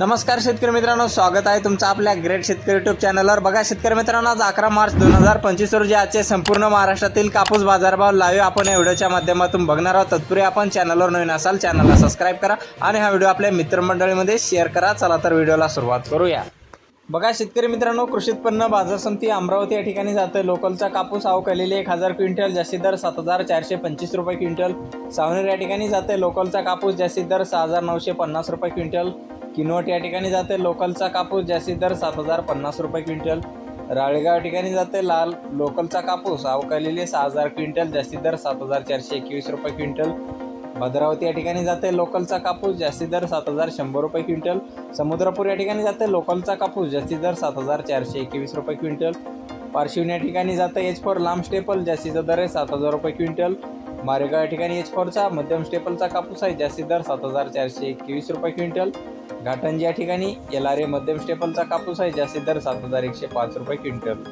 नमस्कार शेतकरी मित्रांनो स्वागत आहे तुमचं आपल्या ग्रेट शेतकरी युट्यूब चॅनलवर बघा शेतकरी मित्रांनो आज अकरा मार्च दोन हजार पंचवीस रोजी आजचे संपूर्ण महाराष्ट्रातील कापूस बाजारभाव लाईव्ह आपण या व्हिडिओच्या माध्यमातून बघणार आहोत. तत्पूर्वी आपण चॅनलवर नवीन असाल चॅनलला सबस्क्राईब करा आणि हा व्हिडिओ आपल्या मित्रमंडळीमध्ये शेअर करा. चला तर व्हिडिओला सुरुवात करूया. बघा शेतकरी मित्रांनो कृषी उत्पन्न बाजार समिती अमरावती या ठिकाणी जाते लोकलचा कापूस अवकालेली एक हजार क्विंटल जास्तीत दर सात हजार चारशे पंचवीस रुपये क्विंटल. सावनेर या ठिकाणी जाते लोकलचा कापूस जास्तीत दर सहा हजार नऊशे पन्नास रुपये क्विंटल. किनवट या ठिकाणी जाते लोकलचा कापूस जास्तीत दर सात हजार पन्नास रुपये क्विंटल. राळेगाव या ठिकाणी जाते लाल लोकलचा कापूस अवकालेली सहा हजार क्विंटल जास्तीत दर सात हजार चारशे एकवीस रुपये क्विंटल. भद्रावती या ठिकाणी जाते लोकलचा कापूस जास्तीत दर सात हजार शंभर रुपये क्विंटल. समुद्रपूर या ठिकाणी जाते लोकलचा कापूस जास्तीत दर सात हजार चारशे एकवीस रुपये क्विंटल. पारशिवनी या ठिकाणी जातं एच फोर लांब स्टेपल जास्तीचा दर आहे सात हजार रुपये क्विंटल. मारेगाव या ठिकाणी एच फोरचा मध्यम स्टेपलचा कापूस आहे जास्तीत दर सात हजार चारशे एकवीस रुपये क्विंटल. घाटंजी या ठिकाणी एल आर ए मध्यम स्टेपलचा कापूस आहे जास्तीत दर सात हजार एकशे पाच रुपये क्विंटल.